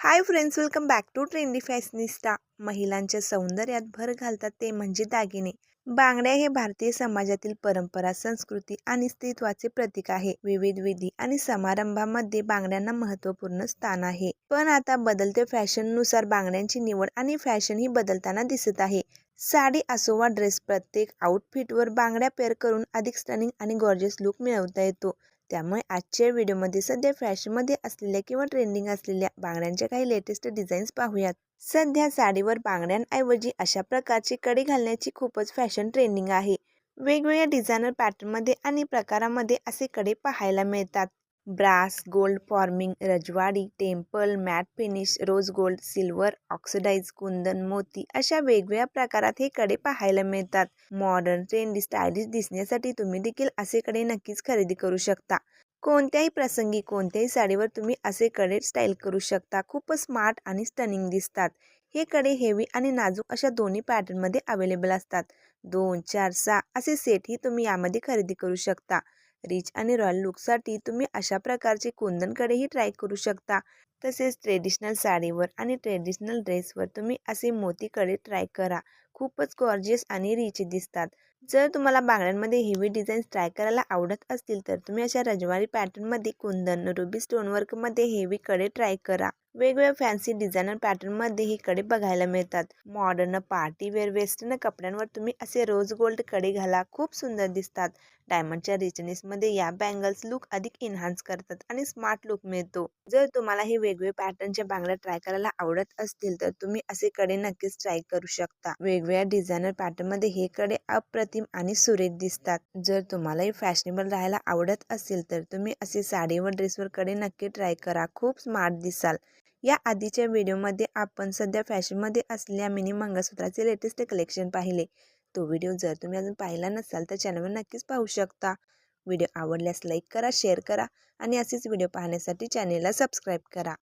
Hi friends welcome back to trendy fashionista महिलांच्या सौंदर्यात भर घालतात ते म्हणजे दागिने. बांगड्या हे भारतीय समाजातील परंपरा संस्कृती आणि स्त्रीत्वाचे प्रतीक आहे. विविध विधी आणि समारंभामध्ये बांगड्यांना महत्त्वपूर्ण स्थान आहे. पण आता बदलते फॅशननुसार बांगड्यांची निवड आणि फॅशन ही बदलताना दिसत आहे. साडी असो वा ड्रेस प्रत्येक आउटफिटवर बांगड्या पेअर करून अधिक स्टनिंग आणि गॉर्जियस लुक मिळवता येतो. त्यामुळे आजच्या व्हिडिओमध्ये सध्या फॅशनमध्ये असलेल्या किंवा ट्रेंडिंग असलेल्या बांगड्यांच्या काही लेटेस्ट डिझाईन्स पाहूयात. सध्या साडीवर बांगड्यांऐवजी अशा प्रकारची कडी घालण्याची खूपच फॅशन ट्रेंडिंग आहे. वेगवेगळ्या डिझायनर पॅटर्नमध्ये आणि प्रकारामध्ये असे कडे पाहायला मिळतात. Brass gold forming रजवाडी temple matte finish rose gold silver oxidise kundan मोती अशा वेगवेगळ्या प्रकारात हे कडे पाहायला मिळतात. मॉडर्न ट्रेंडी स्टायलिश दिसण्यासाठी तुम्ही देखील असे कडे नक्कीच खरेदी करू शकता. कोणत्याही प्रसंगी कोणत्याही साडीवर तुम्ही असे कडे स्टाईल करू शकता. खूपच स्मार्ट आणि स्टनिंग दिसतात. हे कडे हेवी आणि नाजूक अशा दोन्ही पॅटर्नमध्ये अवेलेबल असतात. दोन चार सहा असे सेटही तुम्ही यामध्ये खरेदी करू शकता. रिच आणि रॉयल लुकसाठी तुम्ही अशा प्रकारचे कुंदनकडेही ट्राय करू शकता. तसेच ट्रेडिशनल साडीवर आणि ट्रेडिशनल ड्रेसवर तुम्ही असे मोतीकडे ट्राय करा. खूपच गॉर्जियस आणि रिच दिसतात. जर तुम्हाला बांगड्यांमध्ये हेवी डिझाईन्स ट्राय करायला आवडत असतील तर तुम्ही अशा रजवारी पॅटर्नमध्ये कुंदन रुबी स्टोनवर्कमध्ये हेवी कडे ट्राय करा. वेगवेगळ्या फॅन्सी डिझायनर पॅटर्नमध्ये ही कडे बघायला मिळतात. मॉडर्न पार्टीवेअर वेस्टर्न कपड्यांवर तुम्ही असे रोज गोल्डकडे घाला खूप सुंदर दिसतात. डायमंडच्या रिचनेसमध्ये या बँगल्स लुक अधिक एन्हान्स करतात आणि स्मार्ट लुक मिळतो. जर तुम्हाला हे वेगवेगळे पॅटर्नच्या बांगड्या ट्राय करायला आवडत असतील तर तुम्ही असे कडे नक्कीच ट्राय करू शकता. वेगवेगळ्या डिझायनर पॅटर्नमध्ये हे कडे अप्रतिम आणि सुरेख दिसतात. जर तुम्हालाही फॅशनेबल राहायला आवडत असेल तर तुम्ही असे साडीवर ड्रेसवर कडे नक्की ट्राय करा. खूप स्मार्ट दिसाल. या आधीच्या व्हिडिओमध्ये आपण सध्या फॅशनमध्ये असलेल्या मिनी मंगळसूत्राचे लेटेस्ट कलेक्शन पाहिले. तो व्हिडिओ जर तुम्ही अजून पाहिला नसाल तर चॅनलवर नक्कीच पाहू शकता. व्हिडिओ आवडल्यास लाईक करा शेअर करा आणि असेच व्हिडिओ पाहण्यासाठी चॅनेलला सबस्क्राईब करा.